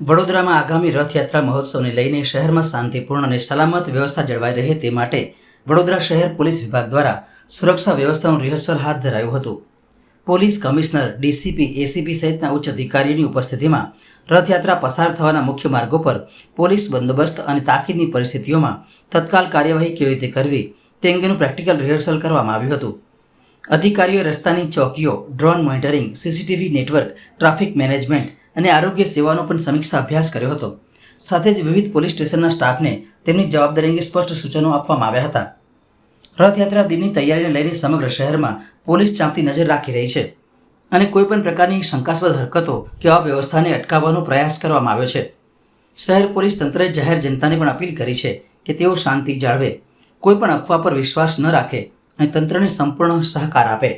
વડોદરામાં આગામી રથયાત્રા મહોત્સવને લઈને શહેરમાં શાંતિપૂર્ણ અને સલામત વ્યવસ્થા જળવાઈ રહે તે માટે વડોદરા શહેર પોલીસ વિભાગ દ્વારા સુરક્ષા વ્યવસ્થાનું રિહર્સલ હાથ ધરાયું હતું. પોલીસ કમિશનર, ડીસીપી, એસીપી સહિતના ઉચ્ચ અધિકારીઓની ઉપસ્થિતિમાં રથયાત્રા પસાર થવાના મુખ્ય માર્ગો પર પોલીસ બંદોબસ્ત અને તાકીદની પરિસ્થિતિઓમાં તત્કાલ કાર્યવાહી કેવી રીતે કરવી તે અંગેનું પ્રેક્ટિકલ રિહર્સલ કરવામાં આવ્યું હતું. અધિકારીઓએ રસ્તાની ચોકીઓ, drone monitoring, CCTV network, traffic management અને આરોગ્ય સેવાનો પણ સમીક્ષા અભ્યાસ કર્યો હતો. સાથે જ વિવિધ પોલીસ સ્ટેશનના સ્ટાફને તેમની જવાબદારી અંગે સ્પષ્ટ સૂચનો આપવામાં આવ્યા હતા. રથયાત્રા દિનની તૈયારીને લઈને સમગ્ર શહેરમાં પોલીસ ચાંપતી નજર રાખી રહી છે અને કોઈપણ પ્રકારની શંકાસ્પદ હરકતો કે અવ્યવસ્થાને અટકાવવાનો પ્રયાસ કરવામાં આવ્યો છે. શહેર પોલીસ તંત્રએ જાહેર જનતાને પણ અપીલ કરી છે કે તેઓ શાંતિ જાળવે કોઈપણ અફવા પર વિશ્વાસ ન રાખે અને તંત્રને સંપૂર્ણ સહકાર આપે.